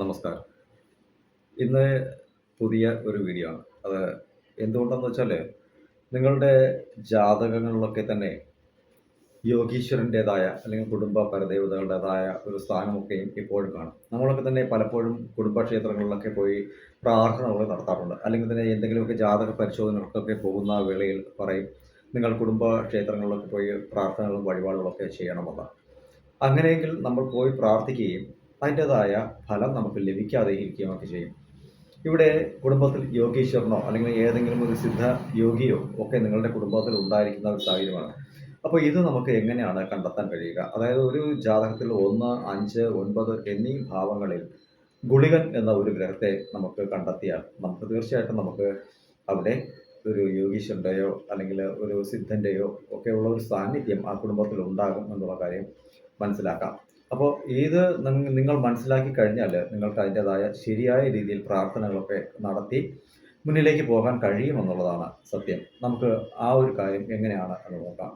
നമസ്കാരം. ഇന്ന് പുതിയ ഒരു വീഡിയോ ആണ്. അത് എന്തുകൊണ്ടെന്ന് വെച്ചാൽ, നിങ്ങളുടെ ജാതകങ്ങളിലൊക്കെ തന്നെ യോഗീശ്വരന്റെതായ അല്ലെങ്കിൽ കുടുംബ പരദേവതകളുടേതായ ഒരു സ്ഥാനമൊക്കെയും ഇപ്പോഴും കാണും. നമ്മളൊക്കെ തന്നെ പലപ്പോഴും കുടുംബക്ഷേത്രങ്ങളിലൊക്കെ പോയി പ്രാർത്ഥനകൾ നടത്താറുണ്ട്. അല്ലെങ്കിൽ തന്നെ എന്തെങ്കിലുമൊക്കെ ജാതക പരിശോധനകൾക്കൊക്കെ പോകുന്ന വേളയിൽ പറയും, നിങ്ങൾ കുടുംബ ക്ഷേത്രങ്ങളിലൊക്കെ പോയി പ്രാർത്ഥനകളും വഴിപാടുകളൊക്കെ ചെയ്യണമെന്ന്. അങ്ങനെയെങ്കിൽ നമ്മൾ പോയി പ്രാർത്ഥിക്കുകയും അതിന്റേതായ ഫലം നമുക്ക് ലഭിക്കാതെ ഇരിക്കുകയൊക്കെ ചെയ്യും. ഇവിടെ കുടുംബത്തിൽ യോഗീശ്വരനോ അല്ലെങ്കിൽ ഏതെങ്കിലും ഒരു സിദ്ധ യോഗിയോ ഒക്കെ നിങ്ങളുടെ കുടുംബത്തിൽ ഉണ്ടായിരിക്കുന്ന ഒരു സാഹചര്യമാണ്. അപ്പോൾ ഇത് നമുക്ക് എങ്ങനെയാണ് കണ്ടെത്താൻ കഴിയുക? അതായത് ഒരു ജാതകത്തിൽ 1, 5, 9 എന്നീ ഭാവങ്ങളിൽ ഗുളികൻ എന്ന ഒരു ഗ്രഹത്തെ നമുക്ക് കണ്ടെത്തിയാൽ നമുക്ക് തീർച്ചയായിട്ടും നമുക്ക് അവിടെ ഒരു യോഗീശ്വരന്റെയോ അല്ലെങ്കിൽ ഒരു സിദ്ധന്റെയോ ഒക്കെയുള്ള ഒരു സാന്നിധ്യം ആ കുടുംബത്തിൽ ഉണ്ടാകും എന്നുള്ള കാര്യം മനസ്സിലാക്കാം. അപ്പോൾ ഇത് നിങ്ങൾ മനസ്സിലാക്കി കഴിഞ്ഞാൽ നിങ്ങൾക്ക് അതിന്റെതായ ശരിയായ രീതിയിൽ പ്രാർത്ഥനകളൊക്കെ നടത്തി മുന്നിലേക്ക് പോകാൻ കഴിയുമെന്നുള്ളതാണ് സത്യം. നമുക്ക് ആ ഒരു കാര്യം എങ്ങനെയാണ് എന്ന് നോക്കാം.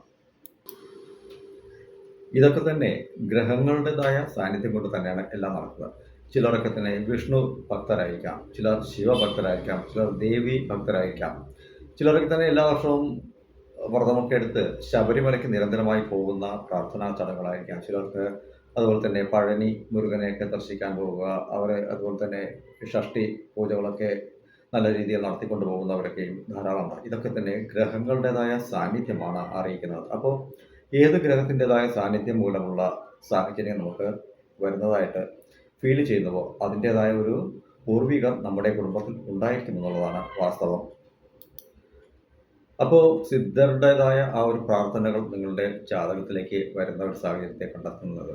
ഇതൊക്കെ തന്നെ ഗ്രഹങ്ങളുടേതായ സാന്നിധ്യം കൊണ്ട് തന്നെയാണ് എല്ലാം നടക്കുന്നത്. ചിലരൊക്കെ തന്നെ വിഷ്ണു ഭക്തരായിരിക്കാം, ചിലർ ശിവഭക്തരായിരിക്കാം, ചിലർ ദേവി ഭക്തരായിരിക്കാം. ചിലരൊക്കെ തന്നെ എല്ലാ വർഷവും വ്രതമൊക്കെ എടുത്ത് ശബരിമലയ്ക്ക് നിരന്തരമായി പോകുന്ന പ്രാർത്ഥനാ ചടങ്ങുകളായിരിക്കാം. ചിലർക്ക് അതുപോലെ തന്നെ പഴനി മുരുകനെയൊക്കെ ദർശിക്കാൻ പോവുക, അവരെ അതുപോലെ തന്നെ ഷഷ്ടി പൂജകളൊക്കെ നല്ല രീതിയിൽ നടത്തിക്കൊണ്ട് പോകുന്നവരൊക്കെയും ധാരാളമാണ് ഇതൊക്കെ തന്നെ ഗ്രഹങ്ങളുടേതായ സാന്നിധ്യമാണ് അറിയിക്കുന്നത്. അപ്പോൾ ഏത് ഗ്രഹത്തിന്റെതായ സാന്നിധ്യം മൂലമുള്ള സാഹചര്യം നമുക്ക് വരുന്നതായിട്ട് ഫീൽ ചെയ്യുന്നുവോ അതിന്റെതായ ഒരു പൂർവികം നമ്മുടെ കുടുംബത്തിൽ ഉണ്ടായിരിക്കും എന്നുള്ളതാണ് വാസ്തവം. അപ്പോൾ സിദ്ധരുടേതായ ആ ഒരു പ്രാർത്ഥനകൾ നിങ്ങളുടെ ജാതകത്തിലേക്ക് വരുന്ന ഒരു സാഹചര്യത്തെ കണ്ടെത്തുന്നത്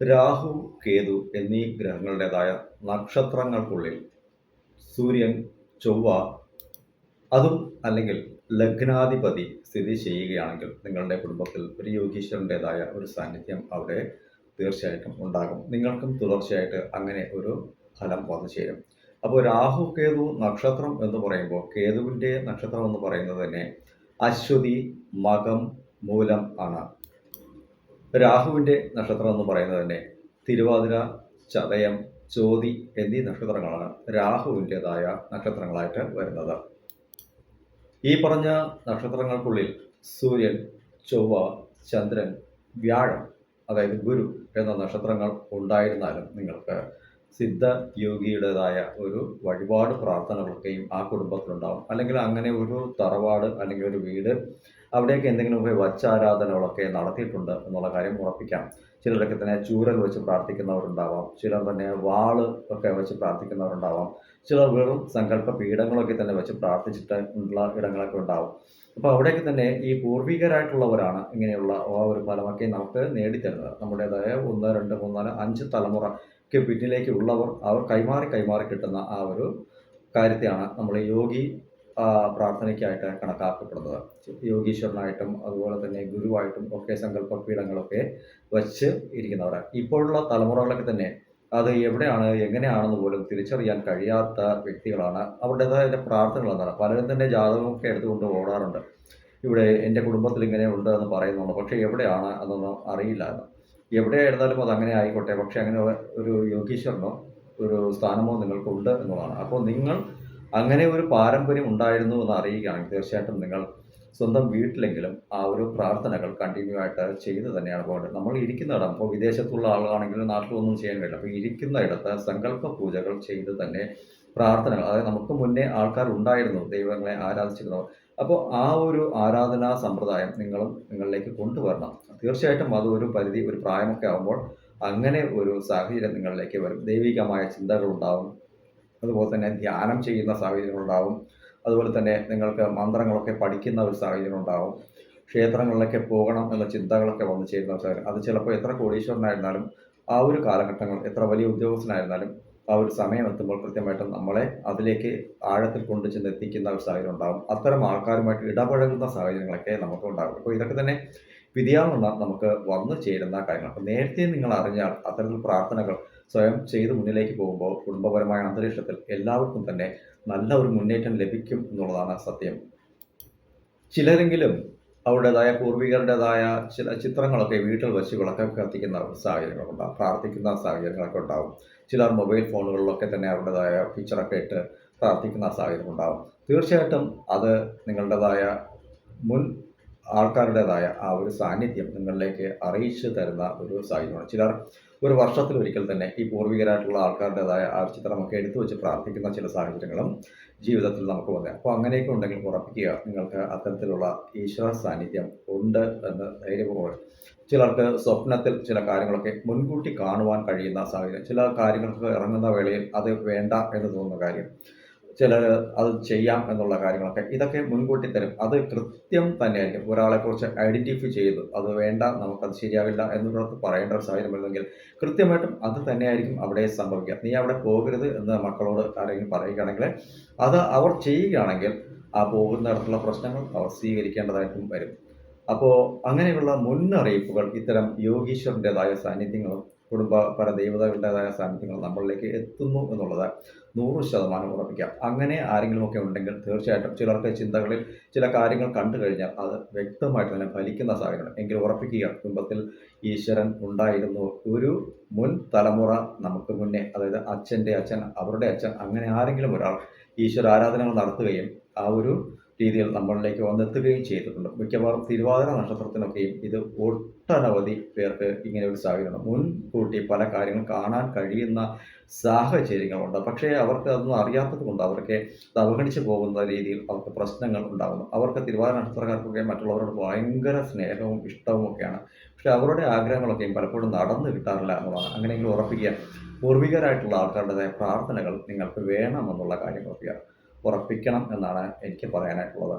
രാഹു, കേതു എന്നീ ഗ്രഹങ്ങളുടേതായ നക്ഷത്രങ്ങൾക്കുള്ളിൽ സൂര്യൻ, ചൊവ്വ അതും അല്ലെങ്കിൽ ലഗ്നാധിപതി സ്ഥിതി ചെയ്യുകയാണെങ്കിൽ നിങ്ങളുടെ കുടുംബത്തിൽ ഒരു യോഗീശ്വരന്റെതായ ഒരു സാന്നിധ്യം അവിടെ തീർച്ചയായിട്ടും ഉണ്ടാകും. നിങ്ങൾക്കും തുടർച്ചയായിട്ട് അങ്ങനെ ഒരു ഫലം വന്നു ചേരും. അപ്പോൾ രാഹു, കേതു നക്ഷത്രം എന്ന് പറയുമ്പോൾ കേതുവിന്റെ നക്ഷത്രം എന്ന് പറയുന്നത് തന്നെ അശ്വതി, മകം, മൂലം ആണ്. രാഹുവിന്റെ നക്ഷത്രം എന്ന് പറയുന്നത് തന്നെ തിരുവാതിര, ചതയം, ചോതി എന്നീ നക്ഷത്രങ്ങളാണ് രാഹുവിന്റേതായ നക്ഷത്രങ്ങളായിട്ട് വരുന്നത്. ഈ പറഞ്ഞ നക്ഷത്രങ്ങൾക്കുള്ളിൽ സൂര്യൻ, ചൊവ്വ, ചന്ദ്രൻ, വ്യാഴം അതായത് ഗുരു എന്ന നക്ഷത്രങ്ങൾ ഉണ്ടായിരുന്നാലും നിങ്ങൾക്ക് സിദ്ധ യോഗിയുടേതായ ഒരു വഴിപാട് പ്രാർത്ഥനകളൊക്കെയും ആ കുടുംബത്തിലുണ്ടാവും. അല്ലെങ്കിൽ അങ്ങനെ ഒരു തറവാട് അല്ലെങ്കിൽ ഒരു വീട് അവിടേക്ക് എന്തെങ്കിലുമൊക്കെ വച്ചാരാധനകളൊക്കെ നടത്തിയിട്ടുണ്ട് എന്നുള്ള കാര്യം ഉറപ്പിക്കാം. ചിലരൊക്കെ തന്നെ ചൂരൽ വെച്ച് പ്രാർത്ഥിക്കുന്നവരുണ്ടാവാം. ചിലർ തന്നെ വാൾ ഒക്കെ വെച്ച് പ്രാർത്ഥിക്കുന്നവരുണ്ടാവാം. ചിലർ വെറും സങ്കല്പ പീഠങ്ങളൊക്കെ തന്നെ വെച്ച് പ്രാർത്ഥിച്ചിട്ടുള്ള ഇടങ്ങളൊക്കെ ഉണ്ടാവും. അപ്പോൾ അവിടെയൊക്കെ തന്നെ ഈ പൂർവികരായിട്ടുള്ളവരാണ് ഇങ്ങനെയുള്ള ആ ഒരു ഫലമൊക്കെ നമുക്ക് നേടിത്തരുന്നത്. നമ്മുടേതായ 1, 2, 3, 4, 5 തലമുറയ്ക്ക് പിന്നിലേക്ക് ഉള്ളവർ അവർ കൈമാറി കൈമാറി കിട്ടുന്ന ആ ഒരു കാര്യത്തെയാണ് നമ്മൾ യോഗി പ്രാർത്ഥനയ്ക്കായിട്ട് കണക്കാക്കപ്പെടുന്നത്. യോഗീശ്വരനായിട്ടും അതുപോലെ തന്നെ ഗുരുവായിട്ടും ഒക്കെ സങ്കല്പ പീഠങ്ങളൊക്കെ വച്ച് ഇരിക്കുന്നവരാണ് ഇപ്പോഴുള്ള തലമുറകളൊക്കെ തന്നെ അത് എവിടെയാണ് എങ്ങനെയാണെന്ന് പോലും തിരിച്ചറിയാൻ കഴിയാത്ത വ്യക്തികളാണ്. അവരുടേതായ പ്രാർത്ഥനകൾ എന്താണ് പലരും തന്നെ ജാതകമൊക്കെ എടുത്തുകൊണ്ട് ഓടാറുണ്ട്. ഇവിടെ എന്റെ കുടുംബത്തിൽ ഇങ്ങനെ ഉണ്ട് എന്ന് പറയുന്നുണ്ട്. പക്ഷേ എവിടെയാണ് അതൊന്നും അറിയില്ല എന്ന്. എവിടെയായിരുന്നാലും അത് അങ്ങനെ ആയിക്കോട്ടെ. പക്ഷേ അങ്ങനെ ഒരു യോഗീശ്വരനോ ഒരു സ്ഥാനമോ നിങ്ങൾക്കുണ്ട് എന്നുള്ളതാണ്. അപ്പോൾ നിങ്ങൾ അങ്ങനെ ഒരു പാരമ്പര്യം ഉണ്ടായിരുന്നു എന്ന് അറിയുകയാണെങ്കിൽ തീർച്ചയായിട്ടും നിങ്ങൾ സ്വന്തം വീട്ടിലെങ്കിലും ആ ഒരു പ്രാർത്ഥനകൾ കണ്ടിന്യൂ ആയിട്ട് ചെയ്തു തന്നെയാണ് പോകേണ്ടത്. നമ്മൾ ഇരിക്കുന്നിടം ഇപ്പോൾ വിദേശത്തുള്ള ആളുകളാണെങ്കിലും നാട്ടിലൊന്നും ചെയ്യാൻ കഴിയില്ല. അപ്പോൾ ഇരിക്കുന്ന ഇടത്ത് സങ്കല്പ പൂജകൾ ചെയ്ത് തന്നെ പ്രാർത്ഥനകൾ അതായത് നമുക്ക് മുന്നേ ആൾക്കാർ ഉണ്ടായിരുന്നു ദൈവങ്ങളെ ആരാധിച്ചിരുന്നവർ. അപ്പോൾ ആ ഒരു ആരാധനാ സമ്പ്രദായം നിങ്ങളും നിങ്ങളിലേക്ക് കൊണ്ടുവരണം. തീർച്ചയായിട്ടും അത് ഒരു പരിധി ഒരു പ്രായമൊക്കെ ആകുമ്പോൾ അങ്ങനെ ഒരു സാഹചര്യം നിങ്ങളിലേക്ക് വരും. ദൈവികമായ ചിന്തകളുണ്ടാവും. അതുപോലെ തന്നെ ധ്യാനം ചെയ്യുന്ന സാഹചര്യങ്ങളുണ്ടാവും. അതുപോലെ തന്നെ നിങ്ങൾക്ക് മന്ത്രങ്ങളൊക്കെ പഠിക്കുന്ന ഒരു സാഹചര്യം ഉണ്ടാവും. ക്ഷേത്രങ്ങളിലൊക്കെ പോകണം എന്ന ചിന്തകളൊക്കെ വന്നു ചേരുന്ന സാഹചര്യം. അത് ചിലപ്പോൾ എത്ര കോടീശ്വരനായിരുന്നാലും ആ ഒരു കാലഘട്ടങ്ങൾ എത്ര വലിയ ഉദ്യോഗസ്ഥനായിരുന്നാലും ആ ഒരു സമയം എത്തുമ്പോൾ കൃത്യമായിട്ടും നമ്മളെ അതിലേക്ക് ആഴത്തിൽ കൊണ്ടു ചെന്ന് എത്തിക്കുന്ന ഒരു സാഹചര്യം ഉണ്ടാകും അത്തരം ആൾക്കാരുമായിട്ട് ഇടപഴകുന്ന സാഹചര്യങ്ങളൊക്കെ നമുക്ക് ഉണ്ടാകും. അപ്പോൾ ഇതൊക്കെ തന്നെ വിധിയാൽ നമുക്ക് വന്നു ചേരുന്ന കാര്യങ്ങൾ. അപ്പോൾ നേരത്തെ നിങ്ങൾ അറിഞ്ഞാൽ അത്തരത്തിൽ പ്രാർത്ഥനകൾ സ്വയം ചെയ്ത് മുന്നിലേക്ക് പോകുമ്പോൾ കുടുംബപരമായ അന്തരീക്ഷത്തിൽ എല്ലാവർക്കും തന്നെ നല്ല ഒരു മുന്നേറ്റം ലഭിക്കും എന്നുള്ളതാണ് സത്യം. ചിലരെങ്കിലും 1, 2, 3, 4, 5 തലമുറ ഒക്കെ പിന്നിലേക്ക് പോകുന്ന ഒരു സാഹചര്യം ഉണ്ടാവും. അപ്പോൾ അവരുടെ ആ ഒരു പ്രാർത്ഥനകൾ, അവരുടേതായ പൂർവികരുടേതായ ചില ചിത്രങ്ങളൊക്കെ വീട്ടിൽ വെച്ച് വിളക്കം കത്തിക്കുന്ന സാഹചര്യങ്ങളുണ്ടാകും പ്രാർത്ഥിക്കുന്ന സാഹചര്യങ്ങളൊക്കെ ഉണ്ടാകും ചിലർ മൊബൈൽ ഫോണുകളിലൊക്കെ തന്നെ അവരുടേതായ ഫീച്ചറൊക്കെ ഇട്ട് പ്രാർത്ഥിക്കുന്ന സാഹചര്യം ഉണ്ടാകും തീർച്ചയായിട്ടും അത് നിങ്ങളുടേതായ മുൻ ആൾക്കാരുടേതായ ആ ഒരു സാന്നിധ്യം നിങ്ങളിലേക്ക് അറിയിച്ചു തരുന്ന ഒരു സാഹചര്യമാണ് ചിലർ ഒരു വർഷത്തിൽ ഒരിക്കൽ തന്നെ ഈ പൂർവികരായിട്ടുള്ള ആൾക്കാരുടേതായ ചിത്രമൊക്കെ എടുത്തു വെച്ച് പ്രാർത്ഥിക്കുന്ന ചില സാഹചര്യങ്ങളും ജീവിതത്തിൽ നമുക്ക് വന്നത് അപ്പോൾ അങ്ങനെയൊക്കെ ഉണ്ടെങ്കിൽ ഉറപ്പിക്കുക നിങ്ങൾക്ക് അത്തരത്തിലുള്ള ഈശ്വര സാന്നിധ്യം ഉണ്ട് എന്ന് ധൈര്യപൂർവം. ചിലർക്ക് സ്വപ്നത്തിൽ ചില കാര്യങ്ങളൊക്കെ മുൻകൂട്ടി കാണുവാൻ കഴിയുന്ന സാഹചര്യം ചില കാര്യങ്ങൾക്ക് ഇറങ്ങുന്ന വേളയിൽ അത് വേണ്ട എന്ന് തോന്നുന്ന കാര്യം ചിലർ അത് ചെയ്യാം എന്നുള്ള കാര്യങ്ങളൊക്കെ ഇതൊക്കെ മുൻകൂട്ടി തരും. അത് കൃത്യം തന്നെയായിരിക്കും. ഒരാളെക്കുറിച്ച് ഐഡന്റിഫൈ ചെയ്തു അത് വേണ്ട നമുക്കത് ശരിയാവില്ല എന്നുള്ളത് പറയേണ്ട ഒരു സാഹചര്യം വരുന്നെങ്കിൽ കൃത്യമായിട്ടും അത് തന്നെയായിരിക്കും അവിടെ സംഭവിക്കുക. നീ അവിടെ പോകരുത് എന്ന് മക്കളോട് ആരെങ്കിലും പറയുകയാണെങ്കിൽ അത് അവർ ചെയ്യുകയാണെങ്കിൽ ആ പോകുന്നിടത്തുള്ള പ്രശ്നങ്ങൾ അവർ സ്വീകരിക്കേണ്ടതായിട്ടും വരും. അപ്പോൾ അങ്ങനെയുള്ള മുന്നറിയിപ്പുകൾ ഇത്തരം യോഗീശ്വരന്റെതായ സാന്നിധ്യങ്ങളും കുടുംബ പര ദൈവതകളുടേതായ സാന്നിധ്യങ്ങൾ നമ്മളിലേക്ക് എത്തുന്നു എന്നുള്ളത് നൂറ് ശതമാനം ഉറപ്പിക്കാം. അങ്ങനെ ആരെങ്കിലുമൊക്കെ ഉണ്ടെങ്കിൽ തീർച്ചയായിട്ടും ചിലർക്ക് ചിന്തകളിൽ ചില കാര്യങ്ങൾ കണ്ടു കഴിഞ്ഞാൽ അത് വ്യക്തമായിട്ട് തന്നെ ഫലിക്കുന്ന സാഹചര്യം. എങ്കിൽ ഉറപ്പിക്കുക കുടുംബത്തിൽ ഈശ്വരൻ ഉണ്ടായിരുന്നു. ഒരു മുൻ തലമുറ നമുക്ക് മുന്നേ അതായത് അച്ഛന്റെ അച്ഛൻ അവരുടെ അച്ഛൻ അങ്ങനെ ആരെങ്കിലും ഒരാൾ ഈശ്വര ആരാധനകൾ നടത്തുകയും ആ ഒരു രീതിയിൽ നമ്മളിലേക്ക് വന്നെത്തുകയും ചെയ്തിട്ടുണ്ട്. മിക്കവാറും തിരുവാതിര നക്ഷത്രത്തിനൊക്കെയും ഇത് ഒട്ടനവധി പേർക്ക് ഇങ്ങനെ ഒരു സാഹചര്യം മുൻകൂട്ടി പല കാര്യങ്ങൾ കാണാൻ കഴിയുന്ന സാഹചര്യങ്ങളുണ്ട്. പക്ഷേ അവർക്ക് അതൊന്നും അറിയാത്തത് കൊണ്ട് അവർക്ക് അത് അവഗണിച്ചു പോകുന്ന രീതിയിൽ അവർക്ക് പ്രശ്നങ്ങൾ ഉണ്ടാകുന്നു. അവർക്ക് തിരുവാതിര നക്ഷത്രക്കാർക്കൊക്കെ മറ്റുള്ളവരോട് ഭയങ്കര സ്നേഹവും ഇഷ്ടവും ഒക്കെയാണ്. പക്ഷെ അവരുടെ ആഗ്രഹങ്ങളൊക്കെയും പലപ്പോഴും നടന്നു കിട്ടാറില്ല എന്നുള്ളതാണ്. അങ്ങനെയെങ്കിലും ഉറപ്പിക്കുക പൂർവികരായിട്ടുള്ള ആൾക്കാരുടേതായ പ്രാർത്ഥനകൾ നിങ്ങൾക്ക് വേണമെന്നുള്ള കാര്യം ഉറപ്പിക്കുക. ഉറപ്പിക്കണം എന്നാണ് എനിക്ക് പറയാനായിട്ടുള്ളത്.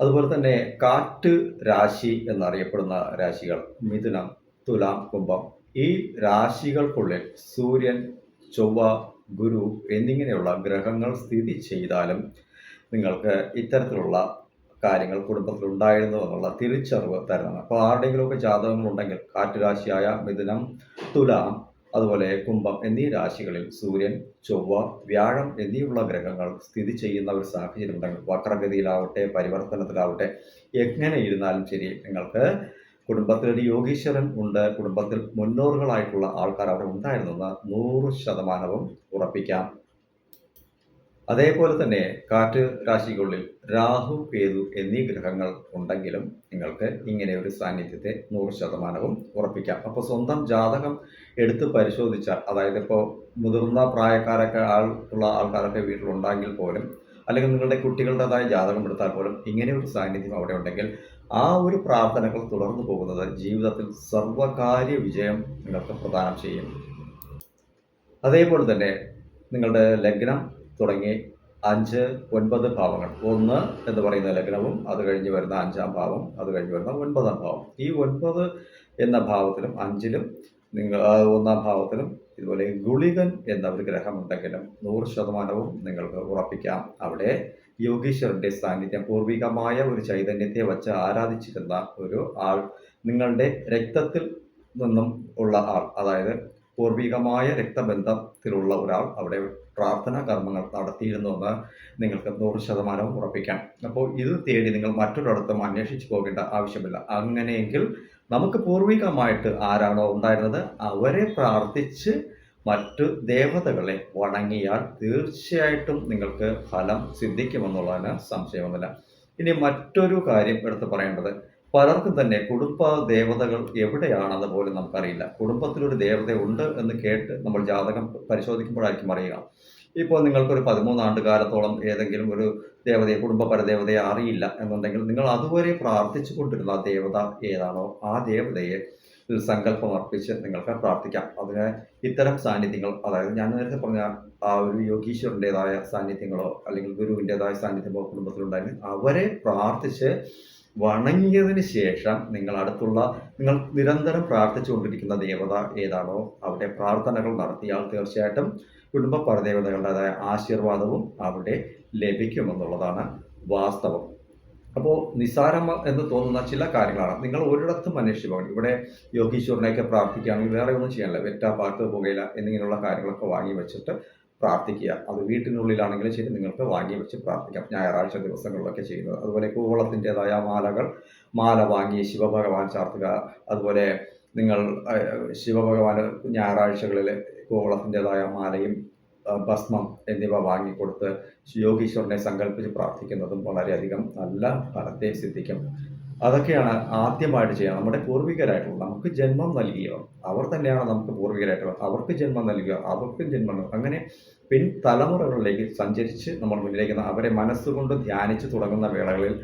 അതുപോലെ തന്നെ കാറ്റ് രാശി എന്നറിയപ്പെടുന്ന രാശികൾ മിഥുനം തുലാം കുംഭം ഈ രാശികൾക്കുള്ളിൽ സൂര്യൻ ചൊവ്വ ഗുരു എന്നിങ്ങനെയുള്ള ഗ്രഹങ്ങൾ സ്ഥിതി ചെയ്താലും നിങ്ങൾക്ക് ഇത്തരത്തിലുള്ള കാര്യങ്ങൾ കുടുംബത്തിൽ ഉണ്ടായിരുന്നു എന്നുള്ള തിരിച്ചറിവ് തരണം. അപ്പോൾ ആരുടെങ്കിലുമൊക്കെ ജാതകങ്ങളുണ്ടെങ്കിൽ കാറ്റുരാശിയായ മിഥുനം തുലാം അതുപോലെ കുംഭം എന്നീ രാശികളിൽ സൂര്യൻ ചൊവ്വ വ്യാഴം എന്നിവയുള്ള ഗ്രഹങ്ങൾ സ്ഥിതി ചെയ്യുന്ന ഒരു സാഹചര്യം ഉണ്ടെങ്കിൽ വക്രഗതിയിലാവട്ടെ പരിവർത്തനത്തിലാവട്ടെ എങ്ങനെ ഇരുന്നാലും ശരി നിങ്ങൾക്ക് കുടുംബത്തിലൊരു യോഗീശ്വരൻ ഉണ്ട്. കുടുംബത്തിൽ മുന്നോറുകളായിട്ടുള്ള ആൾക്കാർ അവിടെ ഉണ്ടായിരുന്നെന്ന് നൂറ് ശതമാനവും ഉറപ്പിക്കാം. അതേപോലെ തന്നെ കാറ്റ് രാശികളിൽ രാഹു കേതു എന്നീ ഗ്രഹങ്ങൾ ഉണ്ടെങ്കിലും നിങ്ങൾക്ക് ഇങ്ങനെ ഒരു സാന്നിധ്യത്തെ നൂറ് ശതമാനവും ഉറപ്പിക്കാം. അപ്പോൾ സ്വന്തം ജാതകം എടുത്ത് പരിശോധിച്ചാൽ അതായത് ഇപ്പോൾ മുതിർന്ന പ്രായക്കാരൊക്കെ ആൾ ഉള്ള ആൾക്കാരൊക്കെ വീട്ടിലുണ്ടെങ്കിൽ പോലും അല്ലെങ്കിൽ നിങ്ങളുടെ കുട്ടികളുടേതായ ജാതകം എടുത്താൽ പോലും ഇങ്ങനെ ഒരു സാന്നിധ്യം അവിടെ ഉണ്ടെങ്കിൽ ആ ഒരു പ്രാർത്ഥനകൾ തുടർന്നു പോകുന്നത് ജീവിതത്തിൽ സർവകാര്യ വിജയം നിങ്ങൾക്ക് പ്രദാനം ചെയ്യും. അതേപോലെ തന്നെ നിങ്ങളുടെ ലഗ്നം തുടങ്ങി അഞ്ച് ഒൻപത് ഭാവങ്ങൾ. ഒന്ന് എന്ന് പറയുന്ന ലഗ്നവും അത് കഴിഞ്ഞ് വരുന്ന അഞ്ചാം ഭാവം അത് കഴിഞ്ഞ് വരുന്ന ഒൻപതാം ഭാവം. ഈ ഒൻപത് എന്ന ഭാവത്തിലും അഞ്ചിലും നിങ്ങൾ ഒന്നാം ഭാവത്തിലും ഇതുപോലെ ഗുളികൻ എന്ന ഒരു ഗ്രഹമുണ്ടെങ്കിലും നൂറ് ശതമാനവും നിങ്ങൾക്ക് ഉറപ്പിക്കാം. അവിടെ യോഗീശ്വരന്റെ സാന്നിധ്യം പൂർവികമായ ഒരു ചൈതന്യത്തെ വച്ച് ആരാധിച്ചിരുന്ന ഒരു ആൾ നിങ്ങളുടെ രക്തത്തിൽ നിന്നും ഉള്ള ആൾ അതായത് പൂർവികമായ രക്തബന്ധത്തിലുള്ള ഒരാൾ അവിടെ പ്രാർത്ഥനാ കർമ്മങ്ങൾ നടത്തിയിരുന്നുവെന്ന് നിങ്ങൾക്ക് നൂറ് ശതമാനവും ഉറപ്പിക്കാം. അപ്പോൾ ഇത് തേടി നിങ്ങൾ മറ്റൊരിടത്തും അന്വേഷിച്ചു പോകേണ്ട ആവശ്യമില്ല. അങ്ങനെയെങ്കിൽ നമുക്ക് പൂർവികമായിട്ട് ആരാണോ ഉണ്ടായിരുന്നത്? അവരെ പ്രാർത്ഥിച്ച് മറ്റു ദേവതകളെ വണങ്ങിയാൽ തീർച്ചയായിട്ടും നിങ്ങൾക്ക് ഫലം സിദ്ധിക്കുമെന്നുള്ളതിന് സംശയമൊന്നുമില്ല ഇനി മറ്റൊരു കാര്യം എടുത്തു പറയേണ്ടത് പലർക്കും തന്നെ കുടുംബ ദേവതകൾ എവിടെയാണെന്ന് പോലും നമുക്കറിയില്ല. കുടുംബത്തിലൊരു ദേവത ഉണ്ട് എന്ന് കേട്ട് നമ്മൾ ജാതകം പരിശോധിക്കുമ്പോഴായിരിക്കും അറിയുക. ഇപ്പോൾ നിങ്ങൾക്കൊരു പതിമൂന്നാണ്ട് കാലത്തോളം ഏതെങ്കിലും ഒരു ദേവതയെ കുടുംബ പരദേവതയെ അറിയില്ല എന്നുണ്ടെങ്കിൽ നിങ്ങൾ അതുവരെ പ്രാർത്ഥിച്ചു കൊണ്ടിരുന്ന ആ ദേവത ഏതാണോ ആ ദേവതയെ ഒരു സങ്കല്പം അർപ്പിച്ച് നിങ്ങൾക്ക് പ്രാർത്ഥിക്കാം. അതിന് ഇത്തരം സാന്നിധ്യങ്ങൾ അതായത് ഞാൻ നേരത്തെ പറഞ്ഞ ആ ഒരു യോഗീശ്വരന്റെതായ സാന്നിധ്യങ്ങളോ അല്ലെങ്കിൽ ഗുരുവിന്റെതായ സാന്നിധ്യമോ കുടുംബത്തിലുണ്ടായിരുന്നു അവരെ പ്രാർത്ഥിച്ച് വണങ്ങിയതിന് ശേഷം നിങ്ങൾ അടുത്തുള്ള നിങ്ങൾ നിരന്തരം പ്രാർത്ഥിച്ചുകൊണ്ടിരിക്കുന്ന ദേവത ഏതാണോ അവിടെ പ്രാർത്ഥനകൾ നടത്തിയാൽ തീർച്ചയായിട്ടും കുടുംബ പരദേവതകളുടേതായ ആശീർവാദവും അവിടെ ലഭിക്കുമെന്നുള്ളതാണ് വാസ്തവം. അപ്പോൾ നിസ്സാരം എന്ന് തോന്നുന്ന ചില കാര്യങ്ങളാണ്. നിങ്ങൾ ഒരിടത്തും അന്വേഷിച്ച് പോകണം ഇവിടെ യോഗീശ്വരനെയൊക്കെ പ്രാർത്ഥിക്കുകയാണെങ്കിൽ വേറെ ഒന്നും ചെയ്യാനില്ല. വെറ്റ പാട്ട് പുകയില എന്നിങ്ങനെയുള്ള കാര്യങ്ങളൊക്കെ വാങ്ങി വെച്ചിട്ട് പ്രാർത്ഥിക്കുക. അത് വീട്ടിനുള്ളിലാണെങ്കിലും ശരി നിങ്ങൾക്ക് വാങ്ങി വെച്ച് പ്രാർത്ഥിക്കാം. ഞായറാഴ്ച ദിവസങ്ങളിലൊക്കെ ചെയ്യുന്നത്. അതുപോലെ കൂവളത്തിന്റെതായ മാലകൾ മാല വാങ്ങി ശിവഭഗവാൻ ചാർത്തുക. അതുപോലെ നിങ്ങൾ ശിവഭഗവാന് ഞായറാഴ്ചകളിൽ കൂവളത്തിന്റെതായ മാലയും ഭസ്മം എന്നിവ വാങ്ങിക്കൊടുത്ത് യോഗീശ്വരനെ സങ്കല്പിച്ച് പ്രാർത്ഥിക്കുന്നതും വളരെയധികം നല്ല ഫലത്തെ സിദ്ധിക്കും. അതൊക്കെയാണ് ആദ്യമായിട്ട് ചെയ്യുക. നമ്മുടെ പൂർവികരായിട്ടുള്ള നമുക്ക് ജന്മം നൽകിയവർ അവർ തന്നെയാണ് നമുക്ക് പൂർവികരായിട്ടുള്ളത്. അവർക്ക് ജന്മം നൽകുക അവർക്കും ജന്മം അങ്ങനെ പിൻ തലമുറകളിലേക്ക് സഞ്ചരിച്ച് നമ്മൾ മുന്നിലേക്ക് അവരെ മനസ്സുകൊണ്ട് ധ്യാനിച്ച് തുടങ്ങുന്ന വേളകളിൽ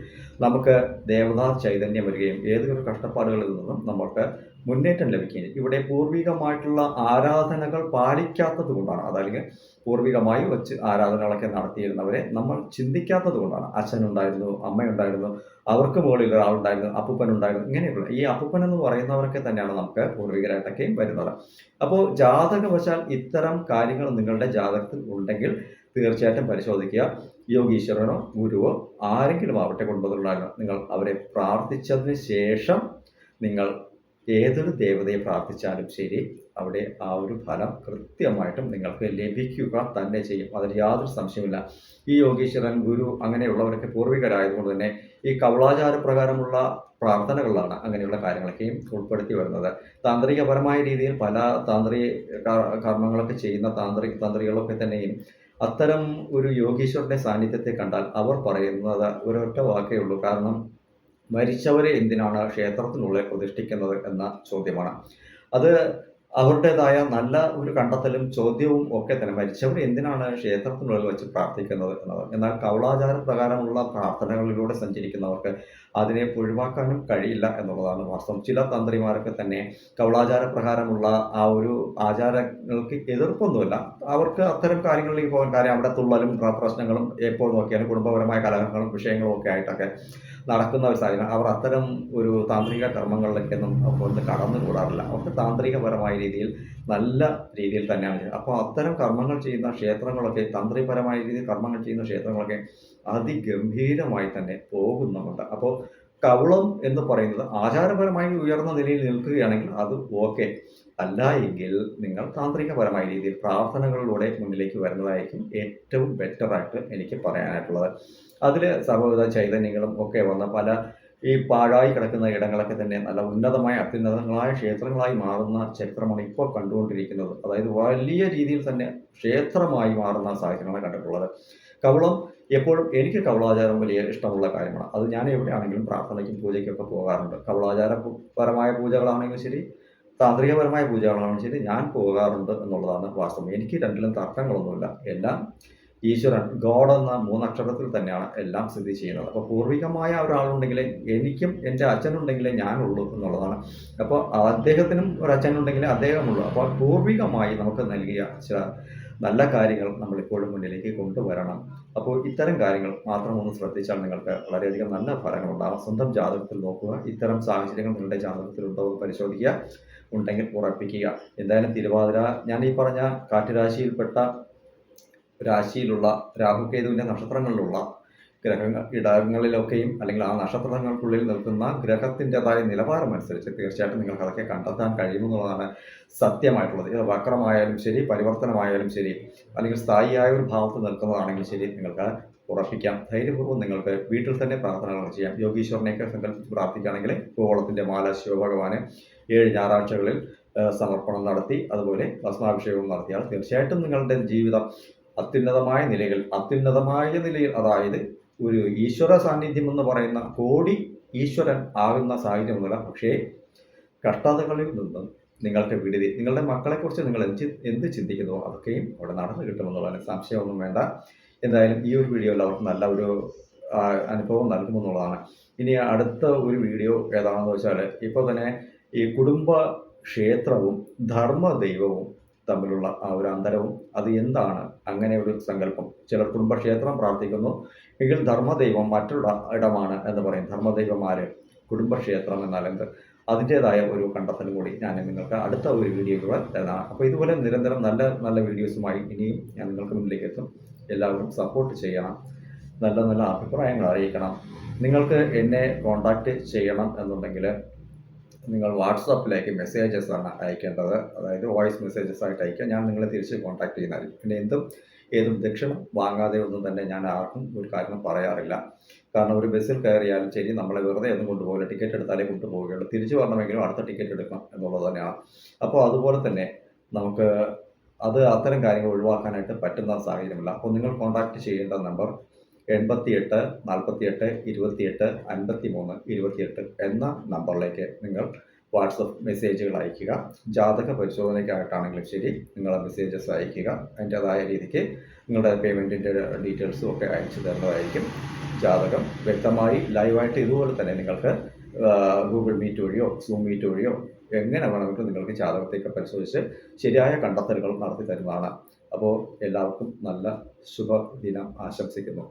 നമുക്ക് ദേവതാ ചൈതന്യം വരികയും ഏതൊരു കഷ്ടപ്പാടുകളിൽ നിന്നും നമുക്ക് മുന്നേറ്റം ചെയ്യും. ഇവിടെ പൂർവികമായിട്ടുള്ള ആരാധനകൾ പാലിക്കാത്തത് കൊണ്ടാണ്. അതല്ലെങ്കിൽ പൂർവികമായി വെച്ച് ആരാധനകളൊക്കെ നടത്തിയിരുന്നവരെ നമ്മൾ ചിന്തിക്കാത്തത് കൊണ്ടാണ്. അച്ഛനുണ്ടായിരുന്നു അമ്മയുണ്ടായിരുന്നു അവർക്ക് മുകളിൽ ഒരാളുണ്ടായിരുന്നു അപ്പൂപ്പൻ ഉണ്ടായിരുന്നു ഇങ്ങനെയുള്ള ഈ അപ്പൂപ്പൻ എന്ന് പറയുന്നവരൊക്കെ തന്നെയാണ് നമുക്ക് പൂർവികരായിട്ടൊക്കെ വരുന്നത്. അപ്പോൾ ജാതകവശാൽ ഇത്തരം കാര്യങ്ങൾ നിങ്ങളുടെ ജാതകത്തിൽ ഉണ്ടെങ്കിൽ തീർച്ചയായിട്ടും പരിശോധിക്കുക. യോഗീശ്വരനോ ഗുരുവോ ആരെങ്കിലും ആവട്ടെ കുടുംബത്തിലുണ്ടായിരുന്നു. നിങ്ങൾ അവരെ പ്രാർത്ഥിച്ചതിന് ശേഷം നിങ്ങൾ ഏതൊരു ദേവതയെ പ്രാർത്ഥിച്ചാലും ശരി അവിടെ ആ ഒരു ഫലം കൃത്യമായിട്ടും നിങ്ങൾക്ക് ലഭിക്കുക തന്നെ ചെയ്യും. അതിൽ യാതൊരു സംശയമില്ല ഈ യോഗീശ്വരൻ ഗുരു അങ്ങനെയുള്ളവരൊക്കെ പൂർവികരായതുകൊണ്ട് തന്നെ ഈ കവളാചാര പ്രകാരമുള്ള പ്രാർത്ഥനകളിലാണ് അങ്ങനെയുള്ള കാര്യങ്ങളൊക്കെയും ഉൾപ്പെടുത്തി വരുന്നത്. താന്ത്രികപരമായ രീതിയിൽ പല താന്ത്രിക കർമ്മങ്ങളൊക്കെ ചെയ്യുന്ന താന്ത്രിക തന്ത്രികളൊക്കെ തന്നെയും അത്തരം ഒരു യോഗീശ്വരന്റെ സാന്നിധ്യത്തെ കണ്ടാൽ അവർ പറയുന്നത് ഒരൊറ്റ വാക്കേ ഉള്ളൂ. കാരണം മരിച്ചവരെ എന്തിനാണ് ക്ഷേത്രത്തിനുള്ളിൽ പ്രതിഷ്ഠിക്കുന്നത് എന്ന ചോദ്യമാണ്. അത് അവരുടേതായ നല്ല ഒരു കണ്ടെത്തലും ചോദ്യവും ഒക്കെ തന്നെ മരിച്ചവർ എന്തിനാണ് ക്ഷേത്രത്തിനുള്ളിൽ വെച്ച് പ്രാർത്ഥിക്കുന്നത് എന്നത്? എന്നാൽ കൗളാചാര പ്രകാരമുള്ള പ്രാർത്ഥനകളിലൂടെ സഞ്ചരിക്കുന്നവർക്ക് അതിനെ ഒഴിവാക്കാനും കഴിയില്ല എന്നുള്ളതാണ് വാസ്തവം. ചില തന്ത്രിമാരൊക്കെ തന്നെ കൗളാചാര പ്രകാരമുള്ള ആ ഒരു ആചാരങ്ങൾക്ക് എതിർപ്പൊന്നുമില്ല. അവർക്ക് അത്തരം കാര്യങ്ങളിലേക്ക് പോകാൻ കാര്യം അവിടെ തുള്ളലും പ്ര- പ്രശ്നങ്ങളും എപ്പോൾ നോക്കിയാലും കുടുംബപരമായ കലഹങ്ങളും വിഷയങ്ങളും ഒക്കെ ആയിട്ടൊക്കെ നടക്കുന്ന ഒരു സാഹചര്യം. അവർ അത്തരം ഒരു താന്ത്രിക കർമ്മങ്ങളിലേക്കൊന്നും ഒന്ന് കടന്നുകൂടാറില്ല. അവർക്ക് താന്ത്രികപരമായ രീതിയിൽ നല്ല രീതിയിൽ തന്നെയാണ്. ചെയ്യുന്നത് അപ്പോൾ അത്തരം കർമ്മങ്ങൾ ചെയ്യുന്ന ക്ഷേത്രങ്ങളൊക്കെ തന്ത്രിപരമായ രീതിയിൽ കർമ്മങ്ങൾ ചെയ്യുന്ന ക്ഷേത്രങ്ങളൊക്കെ അതിഗംഭീരമായി തന്നെ പോകുന്നുമുണ്ട്. അപ്പോൾ കവളം എന്ന് പറയുന്നത് ആചാരപരമായി ഉയർന്ന നിലയിൽ നിൽക്കുകയാണെങ്കിൽ അത് ഓക്കെ. അല്ല എങ്കിൽ നിങ്ങൾ താന്ത്രികപരമായ രീതിയിൽ പ്രാർത്ഥനകളിലൂടെ മുന്നിലേക്ക് വരുന്നതായിരിക്കും ഏറ്റവും ബെറ്ററായിട്ട് എനിക്ക് പറയാനായിട്ടുള്ളത്. അതിൽ സർവവിധ ചൈതന്യങ്ങളും ഒക്കെ വന്ന പല ഈ പാഴായി കിടക്കുന്ന ഇടങ്ങളൊക്കെ തന്നെ നല്ല ഉന്നതമായ അത്യുന്നതങ്ങളായ ക്ഷേത്രങ്ങളായി മാറുന്ന ചരിത്രമാണ് ഇപ്പോൾ കണ്ടുകൊണ്ടിരിക്കുന്നത്. അതായത് വലിയ രീതിയിൽ തന്നെ ക്ഷേത്രമായി മാറുന്ന സാഹചര്യങ്ങളാണ് കണ്ടിട്ടുള്ളത്. കവളം എപ്പോഴും എനിക്ക് കവളാചാരം വലിയ ഇഷ്ടമുള്ള കാര്യമാണ്. അത് ഞാൻ എവിടെയാണെങ്കിലും പ്രാർത്ഥനയ്ക്കും പൂജയ്ക്കൊക്കെ പോകാറുണ്ട്. കവളാചാരപരമായ പൂജകളാണെങ്കിലും ശരി താന്ത്രികപരമായ പൂജകളാണെങ്കിലും ശരി ഞാൻ പോകാറുണ്ട് എന്നുള്ളതാണ് വാസ്തവം. എനിക്ക് രണ്ടിലും തർക്കങ്ങളൊന്നുമില്ല. എല്ലാം ഈശ്വരൻ ഗോഡ് എന്ന മൂന്നക്ഷരത്തിൽ തന്നെയാണ് എല്ലാം സ്ഥിതി ചെയ്യുന്നത്. അപ്പോൾ പൂർവികമായ ഒരാളുണ്ടെങ്കിൽ എനിക്കും എന്റെ അച്ഛനുണ്ടെങ്കിലേ ഞാനുള്ളൂ എന്നുള്ളതാണ്. അപ്പോൾ അദ്ദേഹത്തിനും ഒരു അച്ഛനുണ്ടെങ്കിലേ അദ്ദേഹമുള്ളൂ. അപ്പോൾ പൂർവികമായി നമുക്ക് നൽകിയ ചില നല്ല കാര്യങ്ങൾ നമ്മൾ ഇപ്പോഴും മുന്നിലേക്ക് കൊണ്ടുവരണം. അപ്പോൾ ഇത്തരം കാര്യങ്ങൾ മാത്രം ഒന്ന് ശ്രദ്ധിച്ചാൽ നിങ്ങൾക്ക് വളരെയധികം നല്ല ഫലങ്ങൾ ഉണ്ടാകും. സ്വന്തം ജാതകത്തിൽ നോക്കുക. ഇത്തരം സാഹചര്യങ്ങൾ നിങ്ങളുടെ ജാതകത്തിൽ ഉണ്ടോ എന്ന് പരിശോധിക്കുക. ഉണ്ടെങ്കിൽ ഉറപ്പിക്കുക. എന്തായാലും തിരുവാതിര ഞാൻ ഈ പറഞ്ഞ കാറ്റുരാശിയിൽപ്പെട്ട രാശിയിലുള്ള രാഹുകേതുവിന്റെ നക്ഷത്രങ്ങളിലുള്ള ഗ്രഹങ്ങൾ ഇടങ്ങളിലൊക്കെയും അല്ലെങ്കിൽ ആ നക്ഷത്രങ്ങൾക്കുള്ളിൽ നിൽക്കുന്ന ഗ്രഹത്തിന്റെതായ നിലവാരം അനുസരിച്ച് തീർച്ചയായിട്ടും നിങ്ങൾക്ക് അതൊക്കെ കണ്ടെത്താൻ കഴിയുമെന്നുള്ളതാണ് സത്യമായിട്ടുള്ളത്. ഇത് വക്രമായാലും ശരി പരിവർത്തനമായാലും ശരി അല്ലെങ്കിൽ സ്ഥായിയായ ഒരു ഭാവത്ത് നിൽക്കുന്നതാണെങ്കിൽ ശരി നിങ്ങൾക്ക് ഉറപ്പിക്കാം. ധൈര്യപൂർവം നിങ്ങൾക്ക് വീട്ടിൽ തന്നെ പ്രാർത്ഥനകൾ ചെയ്യാം യോഗീശ്വരനെയൊക്കെ സങ്കല്പിച്ച് പ്രാർത്ഥിക്കുകയാണെങ്കിൽ ഗോളത്തിന്റെ മാല ശിവഭഗവാന് ഏഴ് ഞായറാഴ്ചകളിൽ സമർപ്പണം നടത്തി അതുപോലെ ഭസ്മാഭിഷേകവും നടത്തിയാൽ തീർച്ചയായിട്ടും നിങ്ങളുടെ ജീവിതം അത്യുന്നതമായ നിലകൾ അത്യുന്നതമായ നിലയിൽ അതായത് ഒരു ഈശ്വര സാന്നിധ്യം എന്ന് പറയുന്ന കോടി ഈശ്വരൻ ആകുന്ന സാഹചര്യമൊന്നുമില്ല പക്ഷേ കഷ്ടതകളിൽ നിന്നും നിങ്ങൾക്ക് വിടുതി നിങ്ങളുടെ മക്കളെക്കുറിച്ച് നിങ്ങൾ എന്ത് എന്ത് ചിന്തിക്കുന്നുവോ അതൊക്കെയും അവിടെ നടന്നു കിട്ടുമെന്നുള്ളതിന് സംശയമൊന്നും വേണ്ട. എന്തായാലും ഈ ഒരു വീഡിയോയിൽ അവർക്ക് നല്ല ഒരു അനുഭവം നൽകുമെന്നുള്ളതാണ് ഇനി അടുത്ത ഒരു വീഡിയോ ഏതാണെന്ന് വെച്ചാൽ ഇപ്പോൾ തന്നെ ഈ കുടുംബ ക്ഷേത്രവും ധർമ്മ ദൈവവും തമ്മിലുള്ള ആ ഒരു അന്തരവും അത് എന്താണ്? അങ്ങനെ ഒരു സങ്കല്പം. ചിലർ കുടുംബക്ഷേത്രം പ്രാർത്ഥിക്കുന്നു. എങ്കിൽ ധർമ്മദൈവം മറ്റൊരു ഇടമാണ് എന്ന് പറയും. ധർമ്മദൈവമാര് കുടുംബക്ഷേത്രം എന്നാൽ എന്ത്? അതിന്റെതായ ഒരു കണ്ടെത്തലും കൂടി ഞാൻ നിങ്ങൾക്ക് അടുത്ത ഒരു വീഡിയോയിലൂടെ തരാം. അപ്പോൾ ഇതുപോലെ നിരന്തരം നല്ല നല്ല വീഡിയോസുമായി ഇനിയും ഞാൻ നിങ്ങൾക്ക് മുന്നിലേക്ക് എത്തും. എല്ലാവരും സപ്പോർട്ട് ചെയ്യണം. നല്ല നല്ല അഭിപ്രായങ്ങൾ അറിയിക്കണം. നിങ്ങൾക്ക് എന്നെ കോണ്ടാക്റ്റ് ചെയ്യണം എന്നുണ്ടെങ്കിൽ നിങ്ങൾ വാട്സപ്പിലേക്ക് മെസ്സേജസ് ആണ് അയക്കേണ്ടത്. അതായത് വോയിസ് മെസ്സേജസ് ആയിട്ട് അയക്കുക ഞാൻ നിങ്ങളെ തിരിച്ച് കോൺടാക്ട് ചെയ്യുന്നതായിരിക്കും. പിന്നെ എന്തും ഏതും ദക്ഷിണം വാങ്ങാതെ ഒന്നും തന്നെ ഞാൻ ആർക്കും ഒരു കാരണം പറയാറില്ല. കാരണം ഒരു ബസ്സിൽ കയറിയാലും ശരി നമ്മളെ വെറുതെ ഒന്നും കൊണ്ടുപോകില്ല. ടിക്കറ്റ് എടുത്താലേ കൊണ്ടുപോവുകയുള്ളൂ. തിരിച്ചു വരണമെങ്കിലും അടുത്ത ടിക്കറ്റ് എടുക്കണം എന്നുള്ളത് തന്നെയാണ്. അപ്പോൾ അതുപോലെ തന്നെ നമുക്ക് അത് അത്തരം കാര്യങ്ങൾ ഒഴിവാക്കാനായിട്ട് പറ്റുന്ന സാഹചര്യമില്ല. അപ്പോൾ നിങ്ങൾ കോൺടാക്ട് ചെയ്യേണ്ട നമ്പർ എൺപത്തിയെട്ട് നാൽപ്പത്തിയെട്ട് ഇരുപത്തിയെട്ട് അൻപത്തി മൂന്ന് ഇരുപത്തിയെട്ട് എന്ന നമ്പറിലേക്ക് നിങ്ങൾ വാട്സപ്പ് മെസ്സേജുകൾ അയയ്ക്കുക. ജാതക പരിശോധനയ്ക്കായിട്ടാണെങ്കിലും ശരി നിങ്ങൾ മെസ്സേജസ് അയയ്ക്കുക. അതിന്റേതായ രീതിക്ക് നിങ്ങളുടെ പേയ്മെന്റിന്റെ ഡീറ്റെയിൽസും ഒക്കെ അയച്ചു തരുന്നതായിരിക്കും ജാതകം. വ്യക്തമായി ലൈവായിട്ട് ഇതുപോലെ തന്നെ നിങ്ങൾക്ക് ഗൂഗിൾ മീറ്റ് വഴിയോ സൂം മീറ്റ് വഴിയോ എങ്ങനെ വേണമെങ്കിലും നിങ്ങൾക്ക് ജാതകത്തേക്ക് പരിശോധിച്ച് ശരിയായ കണ്ടെത്തലുകൾ നടത്തി തരുന്നതാണ്. അപ്പോൾ എല്ലാവർക്കും നല്ല ശുഭദിനം ആശംസിക്കുന്നു.